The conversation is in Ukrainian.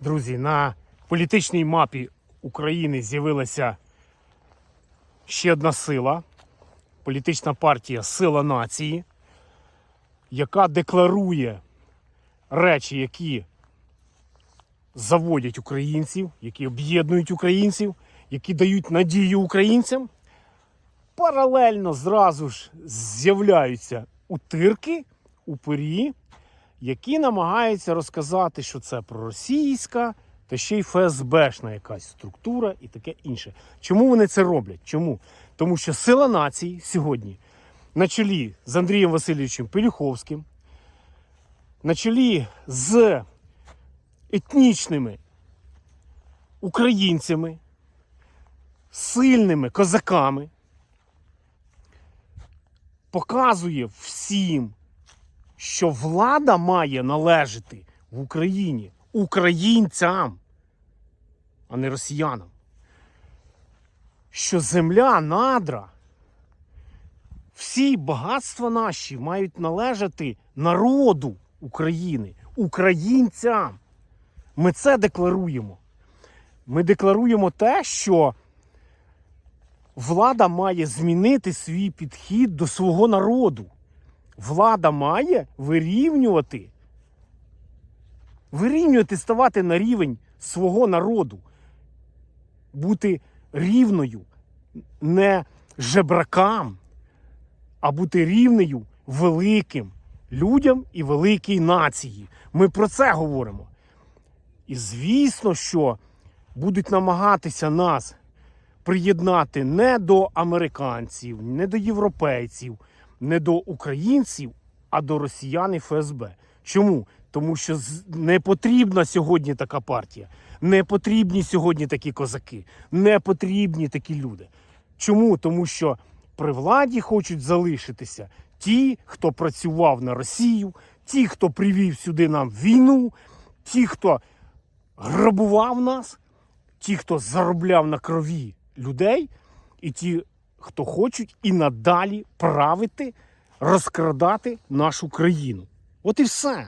Друзі, на політичній мапі України з'явилася ще одна сила. Політична партія Сила нації, яка декларує речі, які заводять українців, які об'єднують українців, які дають надію українцям. Паралельно зразу ж з'являються утирки, упирі, які намагаються розказати, що це проросійська та ще й ФСБшна якась структура і таке інше. Чому вони це роблять? Чому? Тому що сила нації сьогодні на чолі з Андрієм Васильовичем Пелюховським, на чолі з етнічними українцями, сильними козаками, показує всім, що влада має належати в Україні українцям, а не росіянам. Що земля, надра, всі багатства наші мають належати народу України, українцям. Ми це декларуємо. Ми декларуємо те, що влада має змінити свій підхід до свого народу. Влада має вирівнювати, вирівнювати, ставати на рівень свого народу, бути рівною не жебракам, а бути рівною великим людям і великій нації. Ми про це говоримо. І звісно, що будуть намагатися нас приєднати не до американців, не до європейців, не до українців, а до росіян і ФСБ. Чому? Тому що не потрібна сьогодні така партія, не потрібні сьогодні такі козаки, не потрібні такі люди. Чому? Тому що при владі хочуть залишитися ті, хто працював на Росію, ті, хто привів сюди нам війну, ті, хто грабував нас, ті, хто заробляв на крові людей, і ті, хто хочуть і надалі правити, розкрадати нашу країну. От і все.